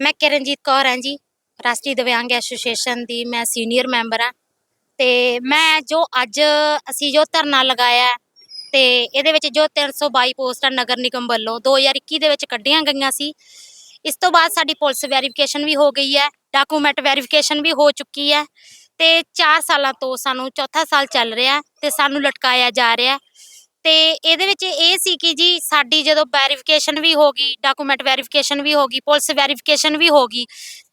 ਮੈਂ ਕਿਰਨਜੀਤ ਕੌਰ ਹਾਂ ਜੀ ਰਾਸ਼ਟਰੀ ਦਿਵਿਆਂਗ ਐਸੋਸੀਏਸ਼ਨ ਦੀ ਮੈਂ ਸੀਨੀਅਰ ਮੈਂਬਰ ਹਾਂ ਤੇ ਮੈਂ ਜੋ ਅੱਜ ਅਸੀਂ ਜੋ ਧਰਨਾ ਲਗਾਇਆ ਹੈ, ਤੇ ਇਹਦੇ ਵਿੱਚ ਜੋ 322 ਪੋਸਟਾਂ ਨਗਰ ਨਿਗਮ ਵੱਲੋਂ 2021 ਦੇ ਵਿੱਚ ਕੱਢੀਆਂ ਗਈਆਂ ਸੀ ਇਸ ਤੋਂ ਬਾਅਦ ਸਾਡੀ ਪੁਲਿਸ ਵੈਰੀਫਿਕੇਸ਼ਨ ਵੀ ਹੋ ਗਈ ਹੈ ਡਾਕੂਮੈਂਟ ਵੈਰੀਫਿਕੇਸ਼ਨ ਵੀ ਹੋ ਚੁੱਕੀ ਹੈ ਤੇ 4 ਸਾਲਾਂ ਤੋਂ ਸਾਨੂੰ ਚੌਥਾ ਸਾਲ ਚੱਲ ਰਿਹਾ ਹੈ ਤੇ ਸਾਨੂੰ ਲਟਕਾਇਆ ਜਾ ਰਿਹਾ ਤੇ ਇਹਦੇ ਵਿੱਚ ਇਹ ਸੀ ਕਿ ਜੀ ਸਾਡੀ ਜਦੋਂ ਵੈਰੀਫਿਕੇਸ਼ਨ ਵੀ ਹੋ ਗਈ ਡਾਕੂਮੈਂਟ ਵੈਰੀਫਿਕੇਸ਼ਨ ਵੀ ਹੋ ਗਈ ਪੁਲਿਸ ਵੈਰੀਫਿਕੇਸ਼ਨ ਵੀ ਹੋ ਗਈ,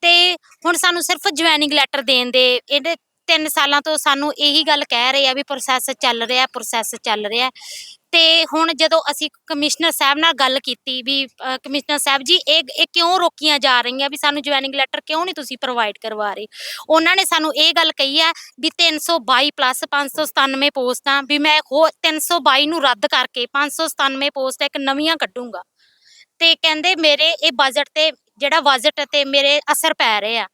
ਤੇ ਹੁਣ ਸਾਨੂੰ ਸਿਰਫ ਜੁਆਇਨਿੰਗ ਲੈਟਰ ਦੇਣ ਦੇ, ਇਹਦੇ 3 ਸਾਲਾਂ ਤੋਂ ਸਾਨੂੰ ਇਹੀ ਗੱਲ ਕਹਿ ਰਹੇ ਆ ਵੀ ਪ੍ਰੋਸੈਸ ਚੱਲ ਰਿਹਾ ਪ੍ਰੋਸੈਸ ਚੱਲ ਰਿਹਾ। ਤੇ ਹੁਣ ਜਦੋਂ ਅਸੀਂ ਕਮਿਸ਼ਨਰ ਸਾਹਿਬ ਨਾਲ ਗੱਲ ਕੀਤੀ ਵੀ ਅ, ਕਮਿਸ਼ਨਰ ਸਾਹਿਬ ਜੀ ਇਹ ਇਹ ਕਿਉਂ ਰੋਕੀਆਂ ਜਾ ਰਹੀਆਂ ਵੀ ਸਾਨੂੰ ਜੁਆਇਨਿੰਗ ਲੈਟਰ ਕਿਉਂ ਨਹੀਂ ਤੁਸੀਂ ਪ੍ਰੋਵਾਈਡ ਕਰਵਾ ਰਹੇ? ਉਹਨਾਂ ਨੇ ਸਾਨੂੰ ਇਹ ਗੱਲ ਕਹੀ ਹੈ ਵੀ 322 ਪਲੱਸ 597 ਪੋਸਟਾਂ ਵੀ ਮੈਂ ਹੋਰ 322 ਨੂੰ ਰੱਦ ਕਰਕੇ 597 ਪੋਸਟ ਇੱਕ ਨਵੀਆਂ ਕੱਢੂੰਗਾ। ਤੇ ਕਹਿੰਦੇ ਮੇਰੇ ਇਹ ਬਜਟ ਤੇ ਜਿਹੜਾ ਬਜਟ ਤੇ ਮੇਰੇ ਅਸਰ ਪੈ ਰਹੇ ਆ।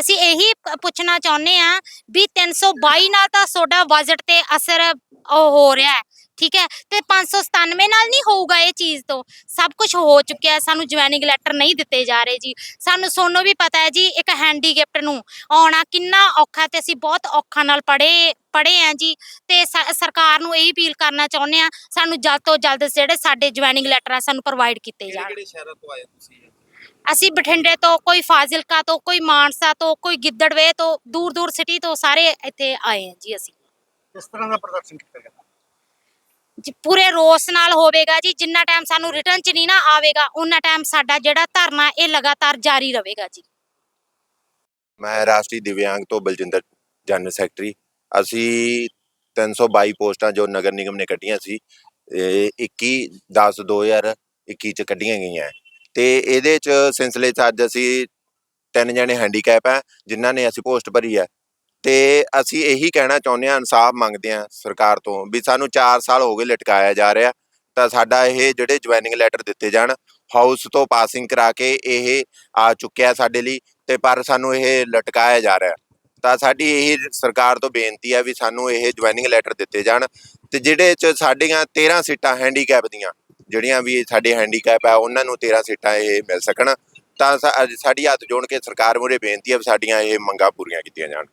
ਅਸੀਂ ਇਹੀ ਪ- ਪੁੱਛਣਾ ਚਾਹੁੰਦੇ ਆ ਵੀ 322 ਨਾਲ ਤਾਂ ਤੁਹਾਡਾ ਬਜਟ ਤੇ ਅਸਰ ਉਹ ਹੋ ਰਿਹਾ ਹੈ। ਠੀਕ ਹੈ? ਤੇ 597 ਨਾਲ ਨਹੀਂ ਹੋਊਗਾ ਇਹ ਚੀਜ਼ ਤੋਂ। ਸਭ ਕੁਝ ਹੋ ਚੁੱਕਿਆ ਹੈ, ਸਾਨੂੰ ਜੁਆਇਨਿੰਗ ਲੈਟਰ ਨਹੀਂ ਦਿੱਤੇ ਜਾ ਰਹੇ ਜੀ। ਸਾਨੂੰ ਸੋਨੂੰ ਵੀ ਪਤਾ ਹੈ ਜੀ ਇੱਕ ਹੈਂਡੀਕੈਪਟ ਨੂੰ ਆਉਣਾ ਕਿੰਨਾ ਔਖਾ ਤੇ ਅਸੀਂ ਬਹੁਤ ਔਖਾ ਨਾਲ ਪੜੇ ਪੜੇ ਆ ਜੀ। ਤੇ ਸ- ਸਰਕਾਰ ਨੂੰ ਇਹ ਅਪੀਲ ਕਰਨਾ ਚਾਹੁੰਦੇ ਆ ਸਾਨੂੰ ਜਲਦ ਤੋਂ ਜਲਦ ਜਿਹੜੇ ਸਾਡੇ ਜੁਆਇਨਿੰਗ ਲੈਟਰ ਆ ਸਾਨੂੰ ਪ੍ਰੋਵਾਈਡ ਕੀਤੇ ਜਾਣ। ਕਿਹੜੇ ਸ਼ਹਿਰਾਂ ਤੋਂ ਆਏ ਤੁਸੀਂ? ਅਸੀਂ ਬਠਿੰਡੇ ਤੋਂ ਕੋਈ ਫਾਜ਼ਿਲਕਾ ਤੋਂ ਕੋਈ ਮਾਨਸਾ ਤੋਂ ਕੋਈ ਗਿੱਦੜਵੇ ਤੋਂ ਦੂਰ ਦੂਰ ਸਿਟੀ ਤੋਂ ਸਾਰੇ ਇੱਥੇ ਆਏ ਹਾਂ ਜੀ ਅਸੀਂ। ਕਿਸ ਤਰ੍ਹਾਂ ਦਾ ਪ੍ਰਦਰਸ਼ਨ ਕੀਤਾ ਗਿਆ? ਜੀ ਪੂਰੇ ਰੋਸ ਨਾਲ ਹੋਵੇਗਾ ਜੀ, ਜਿੰਨਾ ਟਾਈਮ ਸਾਨੂੰ ਰਿਟਰਨ ਚ ਨਹੀਂ ਨਾ ਆਵੇਗਾ ਉਹਨਾਂ ਟਾਈਮ ਸਾਡਾ ਜਿਹੜਾ ਧਰਨਾ ਇਹ ਲਗਾਤਾਰ ਜਾਰੀ ਰਹੇਗਾ ਜੀ। ਮੈਂ ਰਾਸ਼ਟਰੀ ਦਿਵਿਆਂਗ ਤੋਂ ਬਲਜਿੰਦਰ ਜਨਰਲ ਸੈਕਟਰੀ ਅਸੀਂ 322 ਪੋਸਟਾਂ ਜੋ ਨਗਰ ਨਿਗਮ ਨੇ ਕੱਢੀਆਂ ਸੀ, ਇਹ 21 10 2021 ਚ ਕੱਢੀਆਂ ਗਈਆਂ। ਤੇ ਇਹਦੇ ਚ ਸਿਲਸਿਲੇ ਚ ਅੱਜ ਅਸੀਂ ਤਿੰਨ ਜਣੇ ਹੈਂਡੀਕੈਪ ਹੈ ਜਿਨ੍ਹਾਂ ਨੇ ਅਸੀਂ ਪੋਸਟ ਭਰੀ ਹੈ ਤੇ ਅਸੀਂ ਇਹੀ ਕਹਿਣਾ ਚਾਹੁੰਦੇ ਹਾਂ, ਇਨਸਾਫ ਮੰਗਦੇ ਹਾਂ ਸਰਕਾਰ ਤੋਂ ਵੀ ਸਾਨੂੰ 4 ਸਾਲ ਹੋ ਗਏ ਲਟਕਾਇਆ ਜਾ ਰਿਹਾ, ਤਾਂ ਸਾਡਾ ਇਹ ਜਿਹੜੇ ਜੁਆਇਨਿੰਗ ਲੈਟਰ ਦਿੱਤੇ ਜਾਣ, ਹਾਊਸ ਤੋਂ ਪਾਸਿੰਗ ਕਰਾ ਕੇ ਇਹ ਆ ਚੁੱਕਿਆ ਸਾਡੇ ਲਈ ਤੇ ਪਰ ਸਾਨੂੰ ਇਹ ਲਟਕਾਇਆ ਜਾ ਰਿਹਾ। ਤਾਂ ਸਾਡੀ ਇਹ ਸਰਕਾਰ ਤੋਂ ਬੇਨਤੀ ਆ ਵੀ ਸਾਨੂੰ ਇਹ ਜੁਆਇਨਿੰਗ ਲੈਟਰ ਦਿੱਤੇ ਜਾਣ ਤੇ ਜਿਹੜੇ ਚ ਸਾਡੀਆਂ 13 ਸੀਟਾਂ ਹੈਂਡੀਕੈਪ ਦੀਆਂ, ਜਿਹੜੀਆਂ ਵੀ ਸਾਡੇ ਹੈਂਡੀਕੈਪ ਆ, ਉਹਨਾਂ ਨੂੰ 13 ਸੀਟਾਂ ਇਹ ਮਿਲ ਸਕਣ। ਤਾਂ ਸਾਡੀ ਹੱਥ ਜੋੜ ਕੇ ਸਰਕਾਰ ਮੂਹਰੇ ਬੇਨਤੀ ਆ ਵੀ ਸਾਡੀਆਂ ਇਹ ਮੰਗਾਂ ਪੂਰੀਆਂ ਕੀਤੀਆਂ ਜਾਣ।